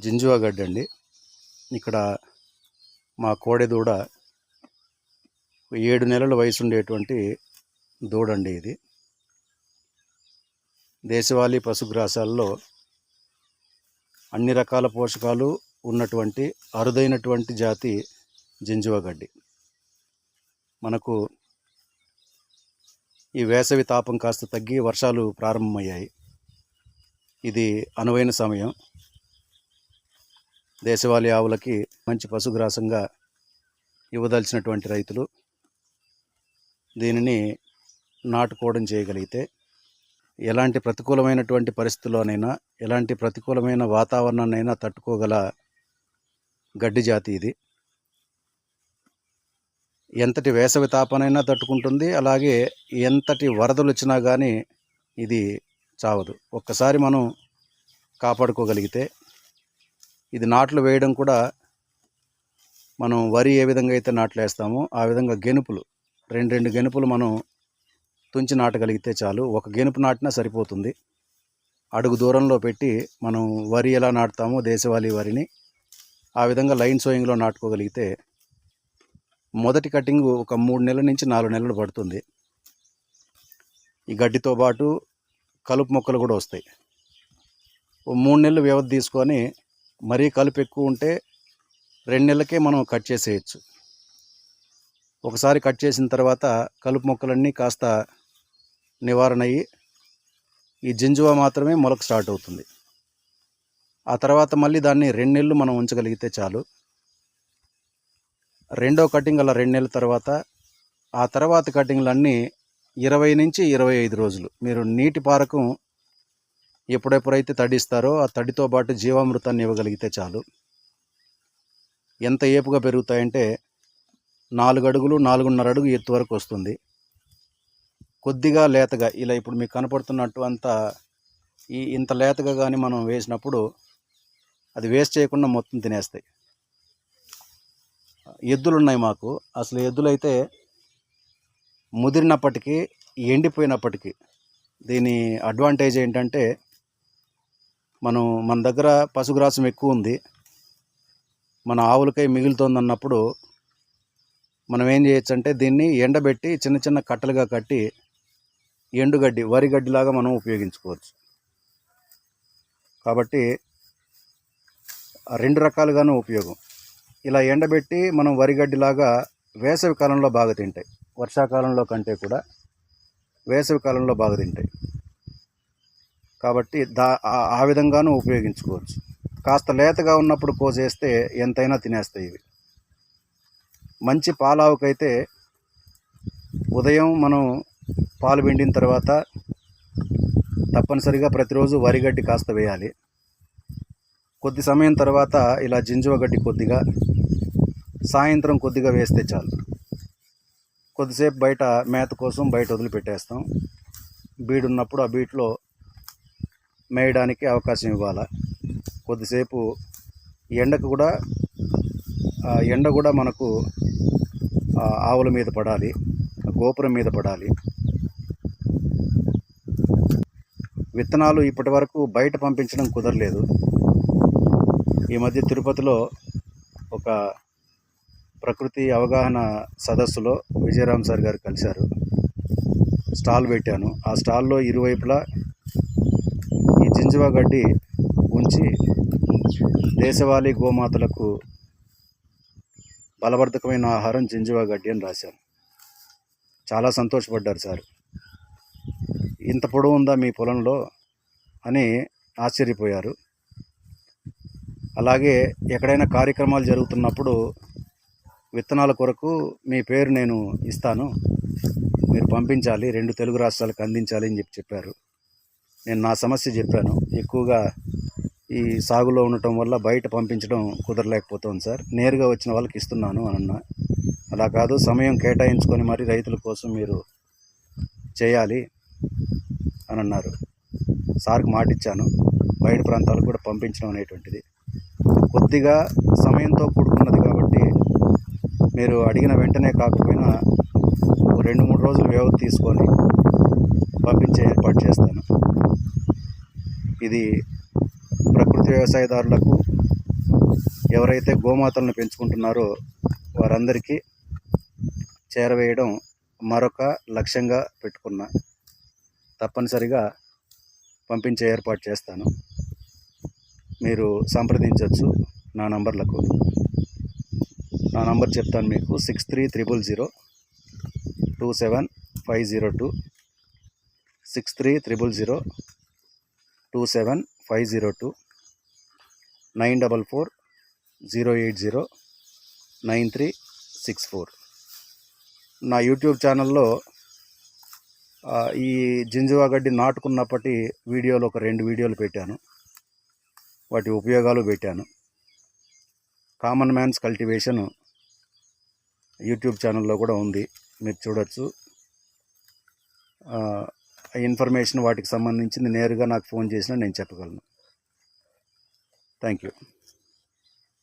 జింజువా గడ్డ అండి. ఇక్కడ మా కోడె దూడ ఏడు నెలల వయసు ఉండేటువంటి దూడండి ఇది. దేశవాళీ పశుగ్రాసాల్లో అన్ని రకాల పోషకాలు ఉన్నటువంటి అరుదైనటువంటి జాతి జింజువా గడ్డి. మనకు ఈ వేసవి తాపం కాస్త తగ్గి వర్షాలు ప్రారంభమయ్యాయి. ఇది అనువైన సమయం. దేశవాళీ ఆవులకి మంచి పశుగ్రాసంగా ఇవ్వదలిచినటువంటి రైతులు దీనిని నాటుకోవడం చేయగలిగితే ఎలాంటి ప్రతికూలమైనటువంటి పరిస్థితుల్లోనైనా ఎలాంటి ప్రతికూలమైన వాతావరణాన్నైనా తట్టుకోగల గడ్డి జాతి ఇది. ఎంతటి వేసవి తాపనైనా తట్టుకుంటుంది అలాగే ఎంతటి వరదలు వచ్చినా కానీ ఇది చావదు. ఒక్కసారి మనం కాపాడుకోగలిగితే ఇది నాట్లు వేయడం కూడా మనం వరి ఏ విధంగా అయితే నాట్లు వేస్తామో ఆ విధంగా గెనుపులు రెండు రెండు గెనుపులు మనం తుంచి నాటగలిగితే చాలు. ఒక గెనుపు నాటినా సరిపోతుంది. అడుగు దూరంలో పెట్టి మనం వరి ఎలా నాటుతామో దేశవాళీ వరిని ఆ విధంగా లైన్ సోయింగ్లో నాటుకోగలిగితే మొదటి కటింగ్ ఒక మూడు నెలల నుంచి నాలుగు నెలలు పడుతుంది. ఈ గడ్డితో పాటు కలుపు మొక్కలు కూడా వస్తాయి. ఓ మూడు నెలలు వ్యవధి తీసుకొని మరీ కలుపు ఎక్కువ ఉంటే రెండు నెలలకే మనం కట్ చేసేయచ్చు. ఒకసారి కట్ చేసిన తర్వాత కలుపు మొక్కలన్నీ కాస్త నివారణ అయ్యి ఈ జింజువా మాత్రమే మొలక స్టార్ట్ అవుతుంది. ఆ తర్వాత మళ్ళీ దాన్ని రెండు నెలలు మనం ఉంచగలిగితే చాలు. రెండో కటింగ్ అలా రెండు నెలల తర్వాత ఆ తర్వాత కటింగ్లు అన్నీ ఇరవై నుంచి ఇరవై ఐదు రోజులు. మీరు నీటి పారకం ఎప్పుడెప్పుడైతే తడిస్తారో ఆ తడితో పాటు జీవామృతాన్ని ఇవ్వగలిగితే చాలు. ఎంత ఏపుగా పెరుగుతాయంటే నాలుగు అడుగులు నాలుగున్నర అడుగు ఎత్తు వరకు వస్తుంది. కొద్దిగా లేతగా ఇలా ఇప్పుడు మీకు కనపడుతున్నట్టు అంతా ఈ ఇంత లేతగా కానీ మనం వేసినప్పుడు అది వేస్ట్ చేయకుండా మొత్తం తినేస్తాయి. ఎద్దులు ఉన్నాయి మాకు. అసలు ఎద్దులైతే ముదిరినప్పటికీ ఎండిపోయినప్పటికీ దీని అడ్వాంటేజ్ ఏంటంటే మనం మన దగ్గర పశుగ్రాసం ఎక్కువ ఉంది. మన ఆవులకై మిగులుతోంది అన్నప్పుడు మనం ఏం చేయొచ్చు అంటే దీన్ని ఎండబెట్టి చిన్న చిన్న కట్టలుగా కట్టి ఎండుగడ్డి వరి గడ్డిలాగా మనం ఉపయోగించుకోవచ్చు. కాబట్టి రెండు రకాలుగాను ఉపయోగం. ఇలా ఎండబెట్టి మనం వరి గడ్డిలాగా వేసవి కాలంలో బాగా తింటాయి. వర్షాకాలంలో కంటే కూడా వేసవి కాలంలో బాగా తింటాయి. కాబట్టి దా ఆ- విధంగానూ ఉపయోగించుకోవచ్చు. కాస్త లేతగా ఉన్నప్పుడు కోసేస్తే ఎంతైనా తినేస్తాయి ఇవి. మంచి పాలావుకైతే ఉదయం మనం పాలు పిండిన తర్వాత తప్పనిసరిగా ప్రతిరోజు వరిగడ్డి కాస్త వేయాలి. కొద్ది సమయం తర్వాత ఇలా జింజువ గడ్డి కొద్దిగా సాయంత్రం కొద్దిగా వేస్తే చాలు. కొద్దిసేపు బయట మేత కోసం బయట వదిలిపెట్టేస్తాం. బీడున్నప్పుడు ఆ బీట్లో మేయడానికి అవకాశం ఇవ్వాలి. కొద్దిసేపు ఎండకు కూడా ఎండ కూడా మనకు ఆవుల మీద పడాలి గోపురం మీద పడాలి. విత్తనాలు ఇప్పటి వరకు బయట పంపించడం కుదరలేదు. ఈ మధ్య తిరుపతిలో ఒక ప్రకృతి అవగాహన సదస్సులో విజయరామ్ సార్ గారు కలిశారు. స్టాల్ పెట్టాను. ఆ స్టాల్లో ఇరువైపులా ఈ జింజువా గడ్డి ఉంచి దేశవాళీ గోమాతలకు బలవర్ధకమైన ఆహారం జింజువా గడ్డి అని రాశాను చాలా సంతోషపడ్డారు సార్. ఇంత పొడవు ఉందా మీ పొలంలో అని ఆశ్చర్యపోయారు. అలాగే ఎక్కడైనా కార్యక్రమాలు జరుగుతున్నప్పుడు విత్తనాల కొరకు మీ పేరు నేను ఇస్తాను. మీరు పంపించాలి రెండు తెలుగు రాష్ట్రాలకు అందించాలి అని చెప్పి చెప్పారు. నేను నా సమస్య చెప్పాను. ఎక్కువగా ఈ సాగులో ఉండటం వల్ల బయట పంపించడం కుదరలేకపోతుంది సార్. నేరుగా వచ్చిన వాళ్ళకి ఇస్తున్నాను అని అలా కాదు సమయం కేటాయించుకొని మరి రైతుల కోసం మీరు చేయాలి అని అన్నారు సార్కి మాటిచ్చాను. బయట ప్రాంతాలకు కూడా పంపించడం అనేటువంటిది. కొద్దిగా సమయంతో కూడుకున్నది కాబట్టి మీరు అడిగిన వెంటనే కాకపోయినా రెండు మూడు రోజులు వ్యవధి తీసుకొని పంపించే ఏర్పాటు చేస్తాను. ఇది ప్రకృతి వ్యవసాయదారులకు ఎవరైతే గోమాతలను పెంచుకుంటున్నారో వారందరికీ చేరవేయడం మరొక లక్ష్యంగా పెట్టుకున్నా తప్పనిసరిగా పంపించే ఏర్పాటు చేస్తాను. మీరు సంప్రదించవచ్చు నా నంబర్లకు. నా నంబర్ చెప్తాను మీకు. Six three triple zero two seven five zero two. Six three triple zero two seven five zero two nine double four zero eight zero nine three six four నా యూట్యూబ్ ఛానల్లో ఈ జింజువా గడ్డి నాటుకున్నప్పటి వీడియోలు ఒక రెండు వీడియోలు పెట్టాను. వాటి ఉపయోగాలు పెట్టాను. కామన్ మ్యాన్స్ కల్టివేషన్ యూట్యూబ్ ఛానల్లో కూడా ఉంది. మీరు చూడొచ్చు. ఇన్ఫర్మేషన్ వాటికి సంబంధించింది నేరుగా నాకు ఫోన్ చేసినా నేను చెప్పగలను. Thank you